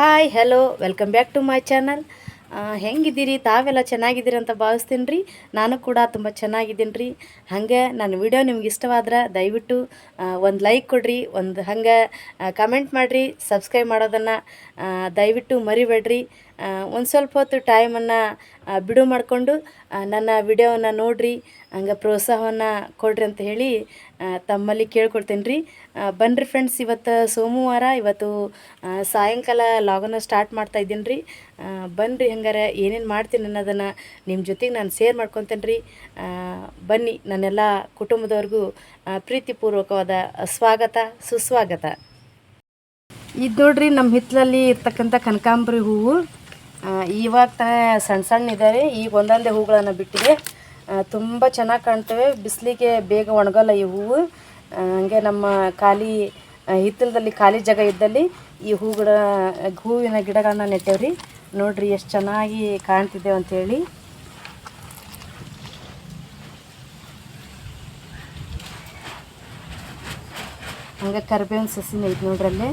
Hi hello welcome back to my channel ಹೆಂಗಿದ್ದೀರಿ? ತಾವೆಲ್ಲ ಚೆನ್ನಾಗಿದ್ದೀರಿ ಅಂತ ಭಾವಿಸ್ತೀನಿ ರೀ ನಾನು ಕೂಡ ತುಂಬ ಚೆನ್ನಾಗಿದ್ದೀನಿ ರೀ ಹಾಗೆ ನನ್ನ ವಿಡಿಯೋ ನಿಮ್ಗೆ ಇಷ್ಟವಾದ್ರೆ ದಯವಿಟ್ಟು ಒಂದು ಲೈಕ್ ಕೊಡ್ರಿ, ಒಂದು ಹಂಗೆ ಕಮೆಂಟ್ ಮಾಡಿರಿ ಸಬ್ಸ್ಕ್ರೈಬ್ ಮಾಡೋದನ್ನು ದಯವಿಟ್ಟು ಮರಿಬೇಡ್ರಿ. ಒಂದು ಸ್ವಲ್ಪ ಹೊತ್ತು ಟೈಮನ್ನು ಬಿಡು ಮಾಡಿಕೊಂಡು ನನ್ನ ವಿಡಿಯೋವನ್ನು ನೋಡಿರಿ, ಹಂಗೆ ಪ್ರೋತ್ಸಾಹವನ್ನು ಕೊಡ್ರಿ ಅಂತ ಹೇಳಿ ತಮ್ಮಲ್ಲಿ ಕೇಳ್ಕೊಳ್ತೇನೆ ರೀ ಬನ್ನಿರಿ ಫ್ರೆಂಡ್ಸ್ ಇವತ್ತು ಸೋಮವಾರ, ಇವತ್ತು ಸಾಯಂಕಾಲ ಲಾಗನ್ನು ಸ್ಟಾರ್ಟ್ ಮಾಡ್ತಾ ಇದ್ದೀನಿ ರೀ ಬನ್ನಿರಿ ಹಂಗಾರೆ ಏನೇನು ಮಾಡ್ತೀನಿ ಅನ್ನೋದನ್ನು ನಿಮ್ಮ ಜೊತೆಗೆ ನಾನು ಶೇರ್ ಮಾಡ್ಕೊತೇನೆ ರೀ ಬನ್ನಿ, ನನ್ನೆಲ್ಲ ಕುಟುಂಬದವ್ರಿಗೂ ಪ್ರೀತಿಪೂರ್ವಕವಾದ ಸ್ವಾಗತ, ಸುಸ್ವಾಗತ. ಇದು ನೋಡ್ರಿ ನಮ್ಮ ಹಿತ್ತಲಲ್ಲಿ ಇರ್ತಕ್ಕಂಥ ಕನಕಾಂಬರಿ ಹೂವು. ತಾನೇ ಸಣ್ಣ ಸಣ್ಣ ಇದ್ದಾರೆ ಈಗ ಒಂದೊಂದೇ ಹೂಗಳನ್ನು ಬಿಟ್ಟಿದೆ. ತುಂಬ ಚೆನ್ನಾಗಿ ಕಾಣ್ತವೆ. ಬಿಸಿಲಿಗೆ ಬೇಗ ಒಣಗಲ್ಲ ಈ ಹೂವು. ಹಂಗೆ ನಮ್ಮ ಖಾಲಿ ಹಿತ್ತಲದಲ್ಲಿ ಖಾಲಿ ಜಾಗ ಇದ್ದಲ್ಲಿ ಈ ಹೂಗಳ, ಹೂವಿನ ಗಿಡಗಳನ್ನ ನೆಟ್ಟೇವ್ರಿ. ನೋಡ್ರಿ ಎಷ್ಟು ಚೆನ್ನಾಗಿ ಕಾಣ್ತಿದ್ದೇವೆ ಅಂಥೇಳಿ ಹಂಗೆ ಕರ್ಬೇವಿನ ಸಸಿನ ಐತೆ ನೋಡ್ರಲ್ಲಿ.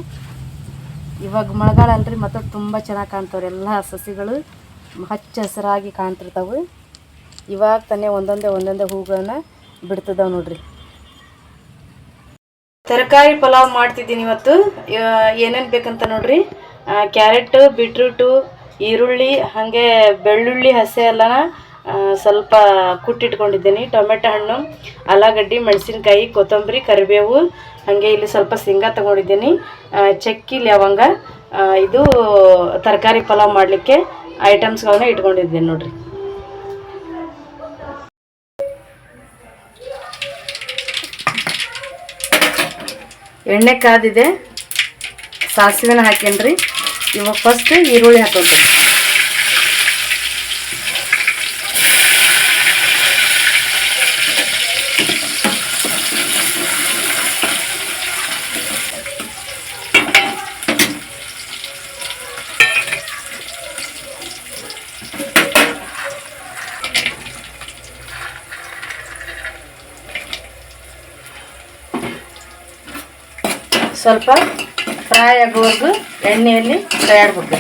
ಇವಾಗ ಮಳೆಗಾಲ ಅಲ್ರಿ ಮತ್ತು ತುಂಬ ಚೆನ್ನಾಗಿ ಕಾಣ್ತಾವ್ರಿ. ಎಲ್ಲ ಸಸಿಗಳು ಹಚ್ಚ ಹಸಿರಾಗಿ ಕಾಣ್ತಿರ್ತಾವೆ. ಇವಾಗ ತಾನೇ ಒಂದೊಂದೇ ಒಂದೊಂದೇ ಹೂಗಳನ್ನ ಬಿಡ್ತಿದ್ದಾವೆ ನೋಡ್ರಿ. ತರಕಾರಿ ಪಲಾವ್ ಮಾಡ್ತಿದ್ದೀನಿ ಇವತ್ತು. ಏನೇನು ಬೇಕಂತ ನೋಡ್ರಿ? ಕ್ಯಾರೆಟ್, ಬೀಟ್ರೂಟು, ಈರುಳ್ಳಿ, ಹಾಗೆ ಬೆಳ್ಳುಳ್ಳಿ, ಹಸೆ ಎಲ್ಲನ ಸ್ವಲ್ಪ ಕುಟ್ಟಿಟ್ಕೊಂಡಿದ್ದೀನಿ. ಟೊಮೆಟೊ ಹಣ್ಣು, ಆಲೂಗಡ್ಡೆ, ಮೆಣಸಿನ್ಕಾಯಿ, ಕೊತ್ತಂಬರಿ, ಕರಿಬೇವು ಹಾಗೆ ಇಲ್ಲಿ ಸ್ವಲ್ಪ ಶೇಂಗಾ ತಗೊಂಡಿದ್ದೀನಿ. ಚಕ್ಕಿ, ಲವಂಗ ಇದು ತರಕಾರಿ ಪಲಾವ್ ಮಾಡಲಿಕ್ಕೆ ಐಟಮ್ಸ್ಗಳನ್ನ ಇಟ್ಕೊಂಡಿದ್ದೀನಿ ನೋಡ್ರಿ. ಎಣ್ಣೆ ಕಾದಿದೆ. ಸಾಸಿವೆನ ಹಾಕೇನ್ರಿ. ಇವಾಗ ಫಸ್ಟ್ ಈರುಳ್ಳಿ ಹಾಕೊಂಡ್ರಿ ಸ್ವಲ್ಪ ಫ್ರೈ ಆಗುವರೆಗೂ ಎಣ್ಣೆಯಲ್ಲಿ ಫ್ರೈ ಆಗಬೇಕು.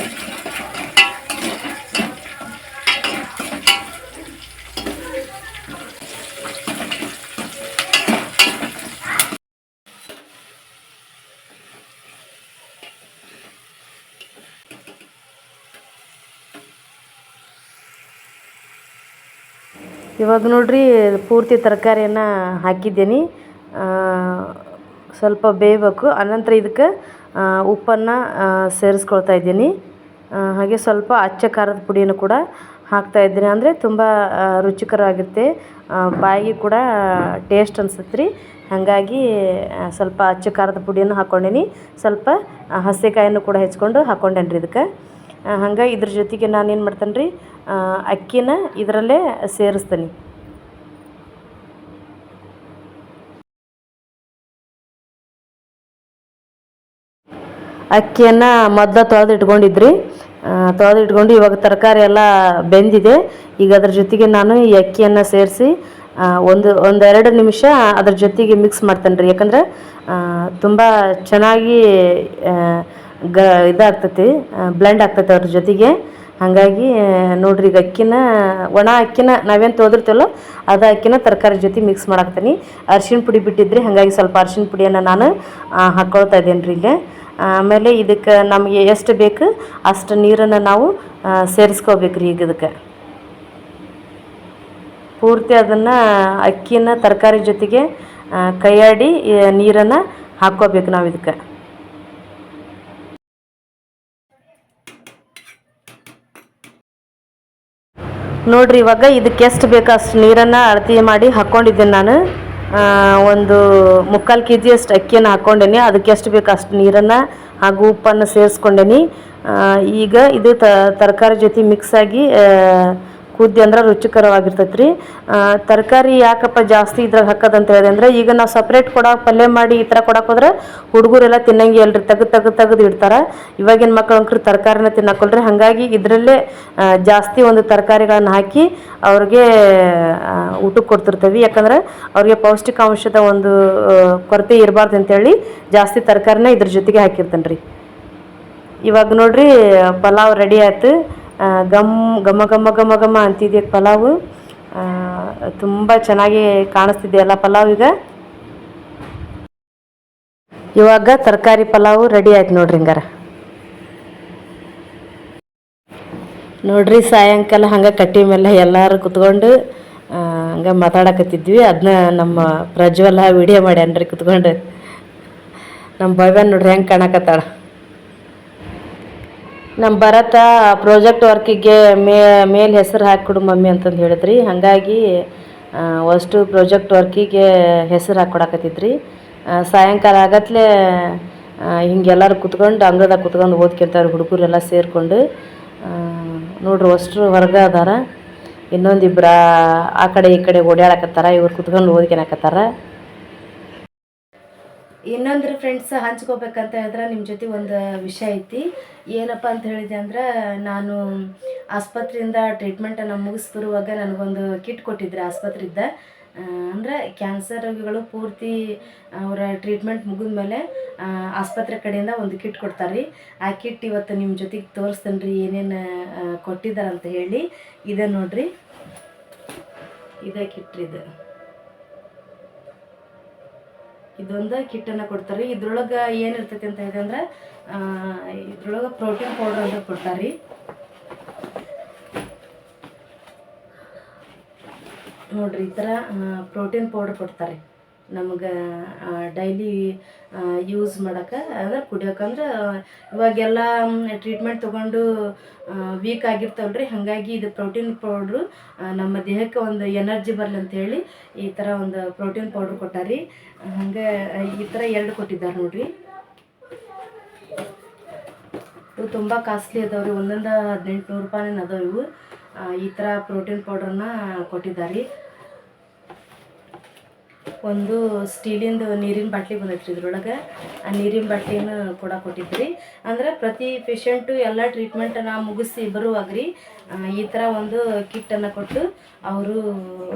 ಇವಾಗ ನೋಡ್ರಿ ಪೂರ್ತಿ ತರಕಾರಿಯನ್ನು ಹಾಕಿದ್ದೀನಿ. ಸ್ವಲ್ಪ ಬೇಯಬೇಕು. ಆನಂತರ ಇದಕ್ಕೆ ಉಪ್ಪನ್ನು ಸೇರಿಸ್ಕೊಳ್ತಾ ಇದ್ದೀನಿ. ಹಾಗೆ ಸ್ವಲ್ಪ ಅಚ್ಚ ಖಾರದ ಪುಡಿಯನ್ನು ಕೂಡ ಹಾಕ್ತಾ ಇದ್ದೀನಿ. ಅಂದರೆ ತುಂಬ ರುಚಿಕರ ರುಚಿಕರವಾಗಿರುತ್ತೆ ಬಾಯಿಗೆ ಕೂಡ ಟೇಸ್ಟ್ ಅನ್ಸುತ್ತೆ ರೀ. ಹಾಗಾಗಿ ಸ್ವಲ್ಪ ಅಚ್ಚ ಖಾರದ ಪುಡಿಯನ್ನು ಹಾಕ್ಕೊಂಡೇನಿ. ಸ್ವಲ್ಪ ಹಸೆಕಾಯನ್ನು ಕೂಡ ಹೆಚ್ಕೊಂಡು ಹಾಕ್ಕೊಂಡೇನಿ ರೀ ಇದಕ್ಕೆ ಹಂಗೆ ಇದ್ರ ಜೊತೆಗೆ ನಾನು ಏನು ಮಾಡ್ತೇನೆ ರೀ ಅಕ್ಕಿನ ಇದರಲ್ಲೇ ಸೇರಿಸ್ತೀನಿ. ಅಕ್ಕಿಯನ್ನು ಮೊದಲು ತೊಳೆದು ಇಟ್ಕೊಂಡಿದ್ರಿ ತೊಳೆದು ಇಟ್ಕೊಂಡು ಇವಾಗ ತರಕಾರಿ ಎಲ್ಲ ಬೆಂದಿದೆ. ಈಗ ಅದ್ರ ಜೊತೆಗೆ ನಾನು ಈ ಅಕ್ಕಿಯನ್ನು ಸೇರಿಸಿ ಒಂದು, ಒಂದೆರಡು ನಿಮಿಷ ಅದ್ರ ಜೊತೆಗೆ ಮಿಕ್ಸ್ ಮಾಡ್ತೇನೆ ರೀ ಯಾಕಂದ್ರೆ ತುಂಬ ಚೆನ್ನಾಗಿ ಗ, ಇದಾಗ್ತೈತಿ ಬ್ಲೆಂಡ್ ಆಗ್ತೈತೆ ಅದ್ರ ಜೊತೆಗೆ. ಹಾಗಾಗಿ ನೋಡ್ರಿ ಈಗ ಅಕ್ಕಿನ, ಒಣ ಅಕ್ಕಿನ ನಾವೇನು ತೊಳೆದಿರ್ತೇವಲ್ಲ, ಅದು ಅಕ್ಕಿನ ತರಕಾರಿ ಜೊತೆ ಮಿಕ್ಸ್ ಮಾಡಾಕ್ತೀನಿ ಅರ್ಶಿನ ಪುಡಿ ಬಿಟ್ಟಿದ್ರಿ, ಹಾಗಾಗಿ ಸ್ವಲ್ಪ ಅರ್ಶಿಣ ಪುಡಿಯನ್ನು ನಾನು ಹಾಕ್ಕೊಳ್ತಾ ಇದ್ದೇನೆ ರೀ ಇಲ್ಲೇ. ಆಮೇಲೆ ಇದಕ್ಕೆ ನಮಗೆ ಎಷ್ಟು ಬೇಕು ಅಷ್ಟು ನೀರನ್ನು ನಾವು ಸೇರಿಸ್ಕೋಬೇಕು ರೀ ಈಗ ಇದಕ್ಕೆ. ಪೂರ್ತಿ ಅದನ್ನು ಅಕ್ಕಿನ ತರಕಾರಿ ಜೊತೆಗೆ ಕೈಯಾಡಿ ನೀರನ್ನು ಹಾಕ್ಕೋಬೇಕು ನಾವು ಇದಕ್ಕೆ. ನೋಡ್ರಿ ಇವಾಗ ಇದಕ್ಕೆ ಎಷ್ಟು ಬೇಕು ಅಷ್ಟು ನೀರನ್ನು ಅಳತೆ ಮಾಡಿ ಹಾಕ್ಕೊಂಡಿದ್ದೀನಿ ನಾನು. ಒಂದು ಮುಕ್ಕಾಲು ಕೆ ಜಿ ಅಷ್ಟು ಅಕ್ಕಿಯನ್ನು ಹಾಕ್ಕೊಂಡೇನಿ. ಅದಕ್ಕೆ ಎಷ್ಟು ಬೇಕು ಅಷ್ಟು ನೀರನ್ನು ಹಾಗೂ ಉಪ್ಪನ್ನು ಸೇರಿಸ್ಕೊಂಡೇನಿ. ಈಗ ಇದು ತರಕಾರಿ ಜೊತೆ ಮಿಕ್ಸ್ ಆಗಿ ಕುದ್ದಿ ಅಂದ್ರೆ ರುಚಿಕರವಾಗಿರ್ತೈತೆ ರೀ ತರಕಾರಿ ಯಾಕಪ್ಪ ಜಾಸ್ತಿ ಇದ್ರಾಗ ಅಂತ ಹೇಳಿದೆ ಅಂದ್ರೆ ಈಗ ನಾವು ಸಪ್ರೇಟ್ ಕೊಡ ಪಲ್ಯ ಮಾಡಿ ಈ ಥರ ಕೊಡಕ್ಕೆ ಹೋದ್ರೆ ಹುಡುಗರೆಲ್ಲ ತಿನ್ನಂಗೆ ಅಲ್ರಿ ತೆಗೆದು ತೆಗೆದು ತೆಗೆದು ಇಡ್ತಾರೆ. ಇವಾಗಿನ ಮಕ್ಳು ಅಂಕರು ತರಕಾರಿನ ತಿನ್ನಕೊಳ್ರಿ. ಹಾಗಾಗಿ ಇದರಲ್ಲೇ ಜಾಸ್ತಿ ಒಂದು ತರಕಾರಿಗಳನ್ನ ಹಾಕಿ ಅವ್ರಿಗೆ ಊಟಕ್ಕೆ ಕೊಡ್ತಿರ್ತೀವಿ. ಯಾಕಂದ್ರೆ ಅವ್ರಿಗೆ ಪೌಷ್ಟಿಕಾಂಶದ ಒಂದು ಕೊರತೆ ಇರಬಾರ್ದು ಅಂತೇಳಿ ಜಾಸ್ತಿ ತರಕಾರಿನ ಇದ್ರ ಜೊತೆಗೆ ಹಾಕಿರ್ತೇನೆ ರೀ ಇವಾಗ ನೋಡ್ರಿ, ಪಲಾವ್ ರೆಡಿ ಆಯ್ತು. ಗಮ್ ಘಮ ಘಮ ಘಮ ಘಮ ಅಂತಿದೆ ಪಲಾವು. ತುಂಬ ಚೆನ್ನಾಗಿ ಕಾಣಿಸ್ತಿದೆ ಎಲ್ಲ ಪಲಾವ್ ಈಗ. ಇವಾಗ ತರಕಾರಿ ಪಲಾವು ರೆಡಿ ಆಯ್ತು ನೋಡ್ರಿ ಹಿಂಗಾರ. ನೋಡ್ರಿ ಸಾಯಂಕಾಲ ಹಂಗೆ ಕಟ್ಟಿ ಮೇಲೆ ಎಲ್ಲರೂ ಕುತ್ಕೊಂಡು ಹಂಗೆ ಮಾತಾಡಕತ್ತಿದ್ವಿ. ಅದನ್ನ ನಮ್ಮ ಪ್ರಜ್ವಲ ವಿಡಿಯೋ ಮಾಡ್ಯಾನ್ರಿ ಕುತ್ಕೊಂಡು. ನಮ್ಮ ಭವ್ಯ ನೋಡ್ರಿ ಹೆಂಗೆ ಕಾಣಕತ್ತಾಳ. ನಮ್ಮ ಭರತ ಪ್ರಾಜೆಕ್ಟ್ ವರ್ಕಿಗೆ ಮೇ, ಮೇಲೆ ಹೆಸರು ಹಾಕಿಕೊಡು ಮಮ್ಮಿ ಅಂತಂದು ಹೇಳಿದ್ರಿ. ಹಾಗಾಗಿ ಅಷ್ಟು ಪ್ರಾಜೆಕ್ಟ್ ವರ್ಕಿಗೆ ಹೆಸರು ಹಾಕ್ಕೊಡಕತ್ತಿದ್ರಿ. ಸಾಯಂಕಾಲ ಆಗತ್ಲೆ ಹಿಂಗೆಲ್ಲರೂ ಕುತ್ಕೊಂಡು ಅಂಗದಾಗ ಕುತ್ಕೊಂಡು ಓದ್ಕೊಂತಾರೆ ಹುಡುಗರೆಲ್ಲ ಸೇರಿಕೊಂಡು ನೋಡ್ರಿ ಅಷ್ಟು ಹೊರಗೆ ಅದಾರ. ಇನ್ನೊಂದಿಬ್ಬರ ಆ ಕಡೆ ಈ ಕಡೆ ಓಡಾಡಕತ್ತಾರ ಇವ್ರು ಕುತ್ಕೊಂಡು ಓದ್ಕೊಳಕತ್ತಾರ ಇನ್ನೊಂದ್ರ ಫ್ರೆಂಡ್ಸ್ ಹಂಚ್ಕೋಬೇಕಂತ ಹೇಳಿದ್ರೆ ನಿಮ್ಮ ಜೊತೆ ಒಂದು ವಿಷಯ ಐತಿ. ಏನಪ್ಪ ಅಂತ ಹೇಳಿದೆ ಅಂದ್ರೆ, ನಾನು ಆಸ್ಪತ್ರೆಯಿಂದ ಟ್ರೀಟ್ಮೆಂಟನ್ನು ಮುಗಿಸಿ ಬರುವಾಗ ನನಗೊಂದು ಕಿಟ್ ಕೊಟ್ಟಿದ್ರು ಆಸ್ಪತ್ರೆಯಿಂದ. ಅಂದರೆ ಕ್ಯಾನ್ಸರ್ ರೋಗಿಗಳು ಪೂರ್ತಿ ಅವರ ಟ್ರೀಟ್ಮೆಂಟ್ ಮುಗಿದ ಮೇಲೆ ಆಸ್ಪತ್ರೆ ಕಡೆಯಿಂದ ಒಂದು ಕಿಟ್ ಕೊಡ್ತಾರೆ ಆ ಕಿಟ್ ಇವತ್ತು ನಿಮ್ಮ ಜೊತೆಗೆ ತೋರಿಸ್ತೇನೆ ರೀ ಏನೇನು ಕೊಟ್ಟಿದ್ದಾರಂತ ಹೇಳಿ. ಇದೆ ನೋಡಿರಿ. ಇದೇ ಕಿಟ್ ಇದು. ಇದೊಂದು ಕಿಟ್ಟನ್ನು ಕೊಡ್ತಾರೆ ಇದ್ರೊಳಗೆ ಏನಿರ್ತೈತಿ ಅಂತ ಹೇಳಿದ್ರೆ ಅಂದ್ರೆ ಇದ್ರೊಳಗೆ ಪ್ರೋಟೀನ್ ಪೌಡರ್ ಅಂತ ಕೊಡ್ತಾರೆ ನೋಡ್ರಿ, ಈ ಥರ ಪ್ರೋಟೀನ್ ಪೌಡರ್ ಕೊಡ್ತಾರೆ ನಮ್ಗೆ ಡೈಲಿ ಯೂಸ್ ಮಾಡೋಕೆ, ಅಂದ್ರೆ ಕುಡಿಯೋಕಂದ್ರೆ ಇವಾಗೆಲ್ಲ ಟ್ರೀಟ್ಮೆಂಟ್ ತೊಗೊಂಡು ವೀಕ್ ಆಗಿರ್ತಾವಲ್ರಿ, ಹಾಗಾಗಿ ಇದು ಪ್ರೋಟೀನ್ ಪೌಡ್ರು ನಮ್ಮ ದೇಹಕ್ಕೆ ಒಂದು ಎನರ್ಜಿ ಬರಲಿ ಅಂತ ಹೇಳಿ ಈ ಥರ ಒಂದು ಪ್ರೋಟೀನ್ ಪೌಡ್ರ್ ಕೊಟ್ಟಾರಿ. ಹಂಗೆ, ಈ ಥರ ಎರಡು ಕೊಟ್ಟಿದ್ದಾರೆ ನೋಡ್ರಿ. ಇವು ತುಂಬ ಕಾಸ್ಟ್ಲಿ ಅದಾವ್ರಿ, ಒಂದೊಂದು ಹದಿನೆಂಟು ನೂರು ರೂಪಾಯಿನ ಅದಾವ ಇವು. ಈ ಥರ ಪ್ರೋಟೀನ್ ಪೌಡ್ರನ್ನ ಕೊಟ್ಟಿದ್ದಾರೆ. ಒಂದು ಸ್ಟೀಲಿಂದು ನೀರಿನ ಬಾಟ್ಲಿ ಬಂದೈತ್ರಿ ಇದ್ರೊಳಗೆ. ಆ ನೀರಿನ ಬಾಟ್ಲಿನ ಕೂಡ ಕೊಟ್ಟಿದ್ರಿ. ಅಂದ್ರೆ ಪ್ರತಿ ಪೇಷಂಟು ಎಲ್ಲ ಟ್ರೀಟ್ಮೆಂಟನ್ನು ಮುಗಿಸಿ ಬರುವಾಗ ರೀ ಈ ಥರ ಒಂದು ಕಿಟ್ಟನ್ನು ಕೊಟ್ಟು ಅವರು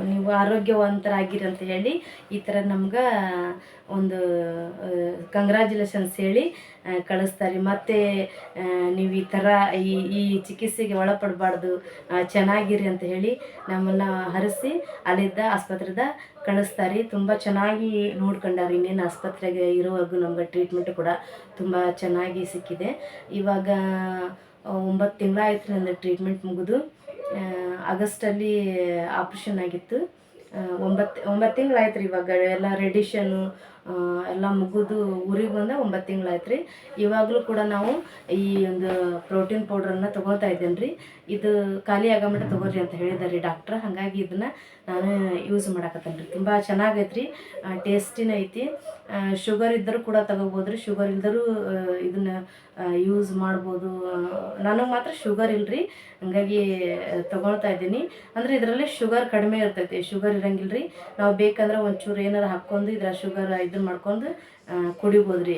ನೀವು ಆರೋಗ್ಯವಂತರಾಗಿರಿ ಅಂತ ಹೇಳಿ ಈ ಥರ ನಮ್ಗೆ ಒಂದು ಕಂಗ್ರ್ಯಾಚುಲೇಷನ್ಸ್ ಹೇಳಿ ಕಳಿಸ್ತಾರೆ. ಮತ್ತು ನೀವು ಈ ಥರ ಈ ಈ ಚಿಕಿತ್ಸೆಗೆ ಒಳಪಡಬಾರ್ದು ಚೆನ್ನಾಗಿರಿ ಅಂತ ಹೇಳಿ ನಮ್ಮನ್ನು ಹರಿಸಿ ಅಲ್ಲಿದ್ದ ಆಸ್ಪತ್ರೆದ ಕಳಿಸ್ತಾರೆ. ತುಂಬ ಚೆನ್ನಾಗಿ ನೋಡ್ಕೊಂಡಾರೆ ಇನ್ನೇನು ಆಸ್ಪತ್ರೆಗೆ ಇರುವಾಗ ನಮ್ಗೆ ಟ್ರೀಟ್ಮೆಂಟ್ ಕೂಡ ತುಂಬ ಚೆನ್ನಾಗಿ ಸಿಕ್ಕಿದೆ. ಇವಾಗ ಒಂಬತ್ತು ತಿಂಗಳಾಯ್ತು ನನ್ನ ಟ್ರೀಟ್ಮೆಂಟ್ ಮುಗಿದು. ಆಗಸ್ಟಲ್ಲಿ ಆಪ್ರೇಷನ್ ಆಗಿತ್ತು. ಒಂಬತ್ತು ಒಂಬತ್ತು ತಿಂಗಳಾಯ್ತು ರೀ ಇವಾಗ. ಎಲ್ಲ ರೆಡಿಷನ್ನು ಎಲ್ಲ ಮುಗಿದು ಊರಿಗೆ ಬಂದ ಒಂಬತ್ತು ತಿಂಗಳಾಯ್ತು ರೀ ಇವಾಗಲೂ ಕೂಡ ನಾವು ಈ ಒಂದು ಪ್ರೋಟೀನ್ ಪೌಡ್ರನ್ನು ತೊಗೊಳ್ತಾ ಇದ್ದೇನೆ ರೀ ಇದು ಖಾಲಿ ಆಗಮಟ ತೊಗೋರಿ ಅಂತ ಹೇಳಿದ್ದಾರೆ ಡಾಕ್ಟ್ರ್. ಹಾಗಾಗಿ ಇದನ್ನು ನಾನು ಯೂಸ್ ಮಾಡಕತ್ತೇನೆ ರೀ ತುಂಬ ಚೆನ್ನಾಗೈತೆ ರೀ ಟೇಸ್ಟಿನ ಐತಿ ಶುಗರ್ ಇದ್ದರೂ ಕೂಡ ತಗೋಬೋದು ರೀ ಶುಗರ್ ಇಲ್ದರೂ ಇದನ್ನ ಯೂಸ್ ಮಾಡ್ಬೋದು. ನನಗೆ ಮಾತ್ರ ಶುಗರ್ ಇಲ್ರಿ. ಹಂಗಾಗಿ ತೊಗೊಳ್ತಾ ಇದ್ದೀನಿ. ಅಂದರೆ ಇದರಲ್ಲಿ ಶುಗರ್ ಕಡಿಮೆ ಇರ್ತೈತಿ. ಶುಗರ್ ಇರಂಗಿಲ್ಲ ರೀ ನಾವು ಬೇಕಂದ್ರೆ ಒಂಚೂರು ಏನಾರು ಹಾಕ್ಕೊಂಡು ಇದ್ರ ಶುಗರ್ ಇದನ್ನ ಮಾಡ್ಕೊಂಡು ಕುಡಿಬೋದು ರೀ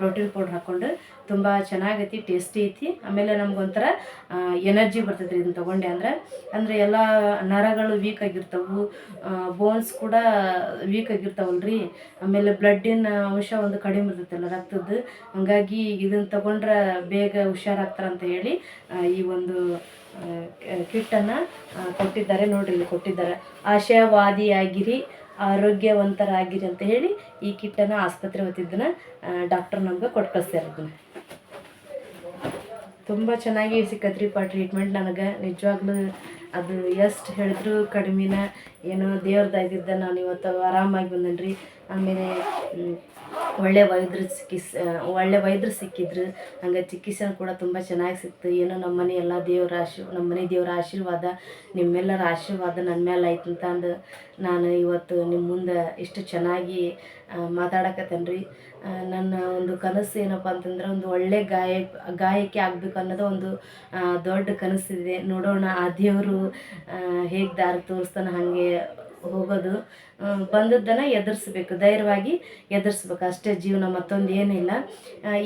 ಪ್ರೋಟೀನ್ ಪೌಡ್ರ್ ಹಾಕ್ಕೊಂಡು ತುಂಬ ಚೆನ್ನಾಗೈತಿ, ಟೇಸ್ಟಿ ಐತಿ. ಆಮೇಲೆ ನಮ್ಗೊಂಥರ ಎನರ್ಜಿ ಬರ್ತೈತೆ ರೀ ಇದನ್ನ ತೊಗೊಂಡೆ ಅಂದ್ರೆ. ಅಂದರೆ ಎಲ್ಲ ನರಗಳು ವೀಕ್ ಆಗಿರ್ತವು ಬೋನ್ಸ್ ಕೂಡ ವೀಕ್ ರೀ ಆಮೇಲೆ ಬ್ಲಡ್ಡಿನ ಅಂಶ ಒಂದು ಕಡಿಮೆ ಇರ್ತೈತಲ್ಲ ರಕ್ತದ್ದು. ಹಂಗಾಗಿ ಇದನ್ನು ತಗೊಂಡ್ರೆ ಬೇಗ ಹುಷಾರಾಗ್ತಾರೆ ಅಂತ ಹೇಳಿ ಈ ಒಂದು ಕಿಟ್ಟನ್ನು ಕೊಟ್ಟಿದ್ದಾರೆ. ನೋಡ್ರಿ ಇಲ್ಲಿ ಕೊಟ್ಟಿದ್ದಾರೆ. ಆಶಯವಾದಿಯಾಗಿರಿ. ಆರೋಗ್ಯವಂತರಾಗಿರಿ ಅಂತ ಹೇಳಿ ಈ ಕಿಟ್ಟನ್ನು ಆಸ್ಪತ್ರೆ ಹೊತ್ತಿದ್ದನ್ನ ಡಾಕ್ಟರ್ ನಮ್ಗೆ ಕೊಟ್ಟು ಕಳಿಸ್ತಾರೆ ಅದನ್ನು ತುಂಬ ಚೆನ್ನಾಗಿ ಸಿಕ್ಕತ್ರಿಪ್ಪ ಟ್ರೀಟ್ಮೆಂಟ್ ನನಗೆ. ನಿಜವಾಗ್ಲೂ ಅದು ಎಷ್ಟು ಹೇಳಿದ್ರು ಕಡಿಮೆನ ಏನೋ ದೇವ್ರದಾಗಿದ್ದ ನಾನು ಇವತ್ತು ಆರಾಮಾಗಿ ಬಂದನ್ರಿ. ಆಮೇಲೆ ಒಳ್ಳೆ ವೈದ್ಯರು ಚಿಕಿತ್ಸೆ, ಒಳ್ಳೆ ವೈದ್ಯರು ಸಿಕ್ಕಿದ್ರು. ಹಂಗೆ ಚಿಕಿತ್ಸೆ ಕೂಡ ತುಂಬ ಚೆನ್ನಾಗಿ ಸಿಕ್ತು. ಏನೋ ನಮ್ಮ ಮನೆ ಎಲ್ಲ ದೇವರ ಆಶೀರ್ ನಮ್ಮ ಮನೆ ದೇವರ ಆಶೀರ್ವಾದ, ನಿಮ್ಮೆಲ್ಲರ ಆಶೀರ್ವಾದ ನನ್ನ ಮೇಲೆ ಐತೆ ಅಂತ ಅಂದು ನಾನು ಇವತ್ತು ನಿಮ್ಮ ಮುಂದೆ ಇಷ್ಟು ಚೆನ್ನಾಗಿ ಮಾತಾಡಕತ್ತೇನೆ ರೀ ನನ್ನ ಒಂದು ಕನಸು ಏನಪ್ಪ ಅಂತಂದ್ರೆ ಒಂದು ಒಳ್ಳೆ ಗಾಯ, ಗಾಯಕಿ ಆಗಬೇಕು ಅನ್ನೋದು ಒಂದು ದೊಡ್ಡ ಕನಸಿದೆ. ನೋಡೋಣ ಆ ದೇವರು ಹೇಗೆ ದಾರಿ ತೋರಿಸ್ತಾನೆ ಹಾಗೆ ಹೋಗೋದು. ಬಂದದ್ದನ್ನು ಎದುರಿಸ್ಬೇಕು. ಧೈರ್ಯವಾಗಿ ಎದುರಿಸ್ಬೇಕು. ಅಷ್ಟೇ ಜೀವನ ಮತ್ತೊಂದು ಏನಿಲ್ಲ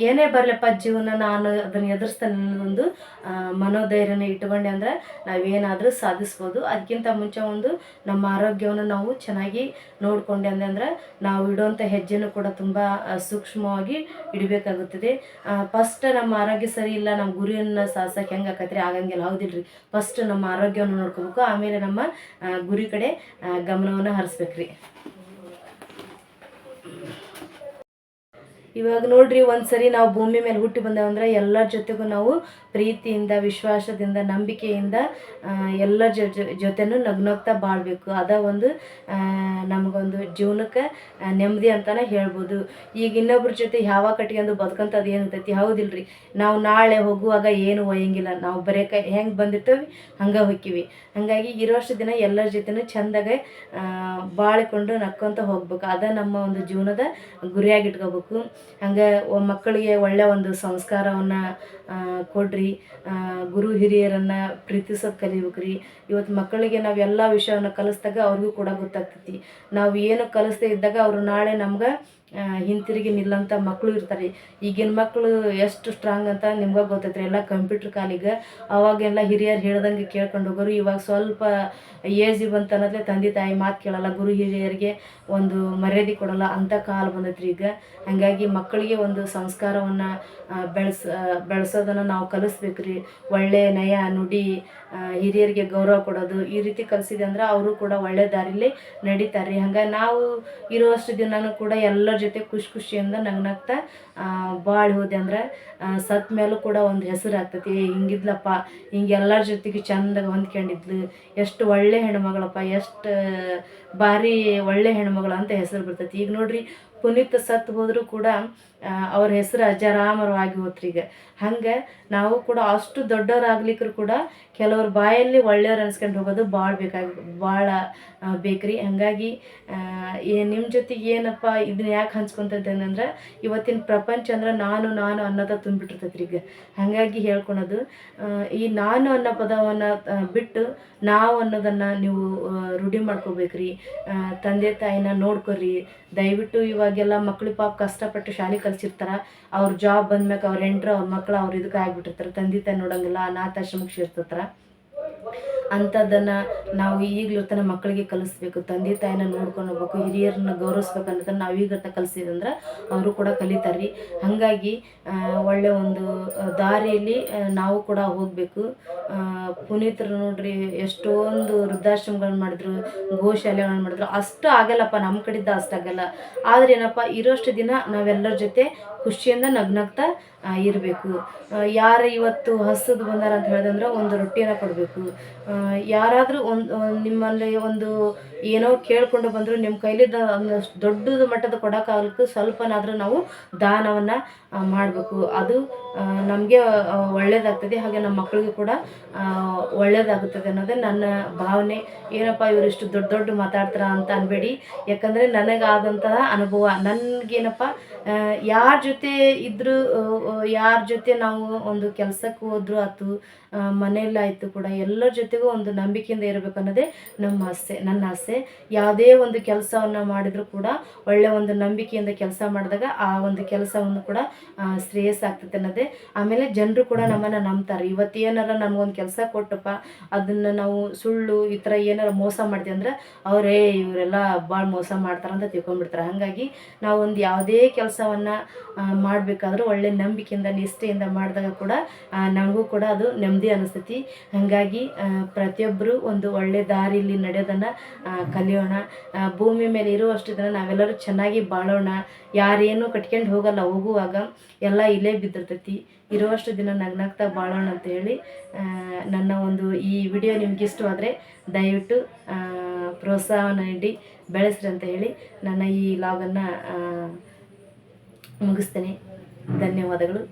ಏನೇ ಬರಲಪ್ಪ ಜೀವನ ನಾನು ಅದನ್ನು ಎದುರಿಸ್ತೇನೆ ಆ, ಮನೋಧೈರ್ಯನ ಇಟ್ಕೊಂಡೆ ಅಂದರೆ ನಾವೇನಾದರೂ ಸಾಧಿಸ್ಬೋದು. ಅದಕ್ಕಿಂತ ಮುಂಚೆ ಒಂದು ನಮ್ಮ ಆರೋಗ್ಯವನ್ನು ನಾವು ಚೆನ್ನಾಗಿ ನೋಡಿಕೊಂಡೆ ಅಂದ್ರೆ ನಾವು ಇಡುವಂಥ ಹೆಜ್ಜೆನೂ ಕೂಡ ತುಂಬ ಸೂಕ್ಷ್ಮವಾಗಿ ಇಡಬೇಕಾಗುತ್ತದೆ. ಫಸ್ಟ್ ನಮ್ಮ ಆರೋಗ್ಯ ಸರಿ ಇಲ್ಲ ನಮ್ಮ ಗುರಿಯನ್ನು ಸಾಧಿಸೋಕೆ ಹೆಂಗೆ ಆಕತ್ರಿ? ಆಗಂಗಿಲ್ಲ. ರೀ ಫಸ್ಟ್ ನಮ್ಮ ಆರೋಗ್ಯವನ್ನು ನೋಡ್ಕೋಬೇಕು. ಆಮೇಲೆ ನಮ್ಮ ಗುರಿ ಕಡೆ ಗಮನವನ್ನು ಹರಿಸ್ಬೇಕ್ರಿ. ಇವಾಗ ನೋಡ್ರಿ ಒಂದ್ಸರಿ ನಾವು ಭೂಮಿ ಮೇಲೆ ಹುಟ್ಟಿ ಬಂದೇವಂದ್ರೆ ಎಲ್ಲರ ಜೊತೆಗೂ ನಾವು ಪ್ರೀತಿಯಿಂದ, ವಿಶ್ವಾಸದಿಂದ, ನಂಬಿಕೆಯಿಂದ ಎಲ್ಲರ ಜೊ ಜೊತೆನೂ ನಗ್ನಗ್ತಾ ಬಾಳ್ಬೇಕು. ಅದ ಒಂದು ನಮಗೊಂದು ಜೀವನಕ್ಕೆ ನೆಮ್ಮದಿ ಅಂತಾನೆ ಹೇಳ್ಬೋದು. ಈಗ ಇನ್ನೊಬ್ರ ಜೊತೆ ಯಾವ ಕಟ್ಕೊಂಡು ಏನು ಇರ್ತೈತಿ? ಹೌದಿಲ್ರಿ. ನಾವು ನಾಳೆ ಹೋಗುವಾಗ ಏನು ಒಯ್ಯಂಗಿಲ್ಲ. ನಾವು ಬರೀ ಕೈ, ಹೆಂಗೆ ಬಂದಿರ್ತೇವೆ? ಹಂಗೆ ಹೊಕ್ಕಿವಿ. ಹಾಗಾಗಿ ಇರೋಷ್ಟು ದಿನ ಎಲ್ಲರ ಜೊತೆನೂ ಚಂದಾಗ ಬಾಳಿಕೊಂಡು ನಕ್ಕೊಂತ ಹೋಗ್ಬೇಕು. ಅದ ನಮ್ಮ ಒಂದು ಜೀವನದ ಗುರಿಯಾಗಿ ಇಟ್ಕೋಬೇಕು ಹಂಗೆ ಮಕ್ಕಳಿಗೆ ಒಳ್ಳೆಯ ಒಂದು ಸಂಸ್ಕಾರವನ್ನು ಕೊಡ್ರಿ. ಗುರು ಹಿರಿಯರನ್ನು ಪ್ರೀತಿಸೋದು ರೀ ಇವತ್ತು ಮಕ್ಕಳಿಗೆ ನಾವು ಎಲ್ಲ ವಿಷಯವನ್ನು ಕಲಿಸ್ದಾಗ ಅವ್ರಿಗೂ ಕೂಡ ಗೊತ್ತಾಗ್ತೈತಿ. ನಾವು ಏನು ಕಲಿಸ್ದೇ ಇದ್ದಾಗ ಅವರು ನಾಳೆ ನಮ್ಗೆ ಹಿಂತಿರುಗಿ ನಿಲ್ಲಂಥ ಮಕ್ಕಳು ಇರ್ತಾರೆ. ಈಗಿನ ಮಕ್ಕಳು ಎಷ್ಟು ಸ್ಟ್ರಾಂಗ್ ಅಂತ ನಿಮ್ಗೆ ಗೊತ್ತೈತ್ರಿ. ಎಲ್ಲ ಕಂಪ್ಯೂಟರ್ ಕಾಲಿಗೆ ಅವಾಗೆಲ್ಲ ಹಿರಿಯರು ಹೇಳ್ದಂಗೆ ಕೇಳ್ಕೊಂಡು ಹೋಗೋರು. ಇವಾಗ ಸ್ವಲ್ಪ ಏಜ್ ಬಂತ ಅನ್ನೋದ್ಲೆ ತಂದೆ ತಾಯಿ ಮಾತು ಕೇಳಲ್ಲ. ಗುರು ಹಿರಿಯರಿಗೆ ಒಂದು ಮರ್ಯಾದೆ ಕೊಡಲ್ಲ ಅಂಥ ಕಾಲ ಬಂದೈತ್ರಿ ಈಗ. ಹಾಗಾಗಿ ಮಕ್ಕಳಿಗೆ ಒಂದು ಸಂಸ್ಕಾರವನ್ನು ಬೆಳೆಸ ಬೆಳೆಸೋದನ್ನು ನಾವು ಕಲಿಸ್ಬೇಕ್ರಿ. ಒಳ್ಳೆ ನಯ, ನುಡಿ ಹಿರಿಯರಿಗೆ ಗೌರವ ಕೊಡೋದು ಈ ರೀತಿ ಕಲಿಸಿದೆ ಅಂದ್ರೆ ಅವರು ಕೂಡ ಒಳ್ಳೆ ದಾರಿಲಿ ನಡೀತಾರೆ ಹಂಗಾಗಿ ನಾವು ಇರುವಷ್ಟು ದಿನನೂ ಕೂಡ ಎಲ್ಲರ ಜೊತೆ ಖುಷಿ ಖುಷಿಯಿಂದ ನಗ್ನಗ್ತಾ ಭಾಳ ಹೋದೆ ಅಂದ್ರೆ ಸತ್ ಮೇಲೂ ಕೂಡ ಒಂದು ಹೆಸರು ಆಗ್ತೈತಿ. ಹಿಂಗಿದ್ಲಪ್ಪ, ಹಿಂಗೆ ಎಲ್ಲರ ಜೊತೆಗೆ ಚಂದಾಗ ಹೊಂದ್ಕೊಂಡಿದ್ಲು. ಎಷ್ಟು ಒಳ್ಳೆ ಹೆಣ್ಮಗಳಪ್ಪ, ಎಷ್ಟು ಬಾರಿ ಒಳ್ಳೆ ಹೆಣ್ಮಗಳು ಅಂತ ಹೆಸರು ಬರ್ತೈತಿ. ಈಗ ನೋಡ್ರಿ ಪುನೀತ್ ಸತ್ ಹೋದರೂ ಕೂಡ ಅವ್ರ ಹೆಸರು ಅಜರಾಮರವಾಗಿ ಹೋತ್ರಿ ಈಗ ಹಂಗೆ ನಾವು ಕೂಡ ಅಷ್ಟು ದೊಡ್ಡವರಾಗ್ಲಿಕ್ಕೂ ಕೂಡ ಕೆಲವ್ರ ಬಾಯಲ್ಲಿ ಒಳ್ಳೆಯವ್ರು ಅನ್ಸ್ಕೊಂಡು ಹೋಗೋದು ಭಾಳ ಬೇಕಾಗಿ ಭಾಳ ಬೇಕ್ರಿ. ಹಾಗಾಗಿ ಏ ನಿಮ್ಮ ಜೊತೆಗೆ ಏನಪ್ಪ ಇದನ್ನ ಯಾಕೆ ಹಂಚ್ಕೊತಿದ್ದೇನೆ ಅಂದ್ರೆ, ಇವತ್ತಿನ ಪ್ರಪಂಚ ಅಂದ್ರೆ ನಾನು ನಾನು ಅನ್ನೋದ ತುಂಬಿಟ್ಟಿರ್ತೈತ್ರಿ ಈಗ ಹಾಗಾಗಿ ಹೇಳ್ಕೊಳೋದು ಈ ನಾನು ಅನ್ನೋ ಪದವನ್ನು ಬಿಟ್ಟು ನಾವು ಅನ್ನೋದನ್ನು ನೀವು ರೂಢಿ ಮಾಡ್ಕೋಬೇಕ್ರಿ. ತಂದೆ ತಾಯಿನ ನೋಡ್ಕೊರಿ. ದಯವಿಟ್ಟು ಇವಾಗೆಲ್ಲ ಮಕ್ಳು ಪಾಪ ಕಷ್ಟಪಟ್ಟು ಶಾಲೆ ಕಲ್ಸಿರ್ತಾರ. ಅವ್ರ ಜಾಬ್ ಬಂದ್ಮ್ಯಾಕ ಅವ್ರ ಹೆಂಡ್ರು ಅವ್ರ ಮಕ್ಳು ಅವ್ರ ಇದಕ್ಕೆ ಆಗ್ಬಿಟ್ಟಿರ್ತಾರೆ. ತಂದೆ ತಾಯಿ ನೋಡಂಗಿಲ್ಲ ಅನಾಥಾಶ್ರಮಕ್ಕೆ ಸೇರ್ತಿರ್ತಾರ. ಅಂಥದ್ದನ್ನು ನಾವು ಈಗಲೂ ತನ್ನ ಮಕ್ಕಳಿಗೆ ಕಲಿಸ್ಬೇಕು, ತಂದೆ ತಾಯಿನ ನೋಡ್ಕೊಂಡು ಹೋಗ್ಬೇಕು, ಹಿರಿಯರನ್ನ ಗೌರವಿಸ್ಬೇಕು ಅನ್ನೋದನ್ನ ನಾವು ಈಗ ಕಲಿಸಿದಂದ್ರೆ ಅವರು ಕೂಡ ಕಲಿತಾರೆ ಹಾಗಾಗಿ ಒಳ್ಳೆಯ ಒಳ್ಳೆ ಒಂದು ದಾರಿಯಲ್ಲಿ ನಾವು ಕೂಡ ಹೋಗಬೇಕು. ಪುನೀತರು ನೋಡ್ರಿ ಎಷ್ಟೊಂದು ವೃದ್ಧಾಶ್ರಮಗಳನ್ನ ಮಾಡಿದ್ರು, ಗೋಶಾಲೆಗಳನ್ನ ಮಾಡಿದ್ರು, ಅಷ್ಟು ಆಗಲ್ಲಪ್ಪ ನಮ್ಮ ಕಡೆಯಿಂದ ಅಷ್ಟು ಆಗಲ್ಲ. ಆದ್ರೆ ಏನಪ್ಪ, ಇರೋಷ್ಟು ದಿನ ನಾವೆಲ್ಲರ ಜೊತೆ ಖುಷಿಯಿಂದ ನಗ್ನಗ್ತಾ ಇರಬೇಕು. ಯಾರು ಇವತ್ತು ಹಸದು ಬಂದಾರ ಅಂತ ಹೇಳಿದಂದ್ರೆ ಒಂದು ರೊಟ್ಟಿಯನ್ನು ಕೊಡಬೇಕು. ಯಾರಾದರೂ ಒಂದು ನಿಮ್ಮಲ್ಲಿ ಒಂದು ಏನೋ ಕೇಳ್ಕೊಂಡು ಬಂದರೂ ನಿಮ್ಮ ಕೈಲಿದ್ದ ದೊಡ್ಡದ ಮಟ್ಟದ ಕೊಡೋಕ್ಕಾಗಲಿಕ್ಕೆ ಸ್ವಲ್ಪನಾದರೂ ನಾವು ದಾನವನ್ನು ಮಾಡಬೇಕು. ಅದು ನಮಗೆ ಒಳ್ಳೆಯದಾಗ್ತದೆ ಹಾಗೆ ನಮ್ಮ ಮಕ್ಕಳಿಗೆ ಕೂಡ ಒಳ್ಳೆಯದಾಗುತ್ತದೆ ಅನ್ನೋದೇ ನನ್ನ ಭಾವನೆ. ಏನಪ್ಪ ಇವರಿಷ್ಟು ದೊಡ್ಡ ದೊಡ್ಡ ಮಾತಾಡ್ತಾರ ಅಂತ ಅನ್ಬೇಡಿ. ಯಾಕಂದರೆ ನನಗಾದಂತಹ ಅನುಭವ. ನನಗೇನಪ್ಪ ಯಾರ ಜೊತೆ ಇದ್ದರೂ ಯಾರ ಜೊತೆ ನಾವು ಒಂದು ಕೆಲಸಕ್ಕೆ ಹೋದ್ರು ಆಯ್ತು ಮನೆಯಲ್ಲಾಯಿತು ಕೂಡ ಎಲ್ಲರ ಜೊತೆಗೂ ಒಂದು ನಂಬಿಕೆಯಿಂದ ಇರಬೇಕು ಅನ್ನೋದೇ ನಮ್ಮ ಆಸೆ. ನನ್ನ ಆಸೆ. ಯಾವುದೇ ಒಂದು ಕೆಲಸವನ್ನು ಮಾಡಿದರೂ ಕೂಡ ಒಳ್ಳೆಯ ಒಂದು ನಂಬಿಕೆಯಿಂದ ಕೆಲಸ ಮಾಡಿದಾಗ ಆ ಒಂದು ಕೆಲಸವನ್ನು ಕೂಡ ಶ್ರೇಯಸ್ಸಾಗ್ತದೆ ಅನ್ನೋದೇ. ಆಮೇಲೆ ಜನರು ಕೂಡ ನಮ್ಮನ್ನು ನಂಬ್ತಾರೆ. ಇವತ್ತು ಏನಾರ ನಮಗೊಂದು ಕೆಲಸ ಕೊಟ್ಟಪ್ಪ ಅದನ್ನು ನಾವು ಸುಳ್ಳು ಈ ಥರ ಏನಾರ ಮೋಸ ಮಾಡಿದೆ ಅಂದ್ರೆ ಅವರೇ ಇವರೆಲ್ಲ ಭಾಳ ಮೋಸ ಮಾಡ್ತಾರೆ ಅಂತ ತಿಳ್ಕೊಂಡ್ಬಿಡ್ತಾರೆ. ಹಾಗಾಗಿ ನಾವು ಒಂದು ಯಾವುದೇ ಕೆಲಸವನ್ನು ಮಾಡಬೇಕಾದ್ರೂ ಒಳ್ಳೆ ನಂಬಿಕೆಯಿಂದ ನಿಷ್ಠೆಯಿಂದ ಮಾಡಿದಾಗ ಕೂಡ ನಮಗೂ ಕೂಡ ಅದು ನೆಮ್ಮದಿ ಅನಿಸ್ತೈತಿ. ಹಾಗಾಗಿ ಪ್ರತಿಯೊಬ್ಬರು ಒಂದು ಒಳ್ಳೆ ದಾರಿಯಲ್ಲಿ ನಡೆಯೋದನ್ನು ಕಲಿಯೋಣ. ಭೂಮಿ ಮೇಲೆ ಇರುವಷ್ಟು ದಿನ ನಾವೆಲ್ಲರೂ ಚೆನ್ನಾಗಿ ಬಾಳೋಣ. ಯಾರೇನು ಕಟ್ಕೊಂಡು ಹೋಗಲ್ಲ. ಹೋಗುವಾಗ ಎಲ್ಲ ಇಲ್ಲೇ ಬಿದ್ದಿರ್ತೈತಿ. ಇರುವಷ್ಟು ದಿನ ನಗ್ನಗ್ತಾ ಬಾಳೋಣ ಅಂತ ಹೇಳಿ ನನ್ನ ಒಂದು ಈ ವಿಡಿಯೋ ನಿಮ್ಗೆ ಇಷ್ಟವಾದರೆ ದಯವಿಟ್ಟು ಪ್ರೋತ್ಸಾಹ ನೀಡಿ, ಬೆಳೆಸ್ರಿ ಅಂತ ಹೇಳಿ ನನ್ನ ಈ ಲಾಗನ್ನು ಮುಗಿಸ್ತೇನೆ. ಧನ್ಯವಾದಗಳು.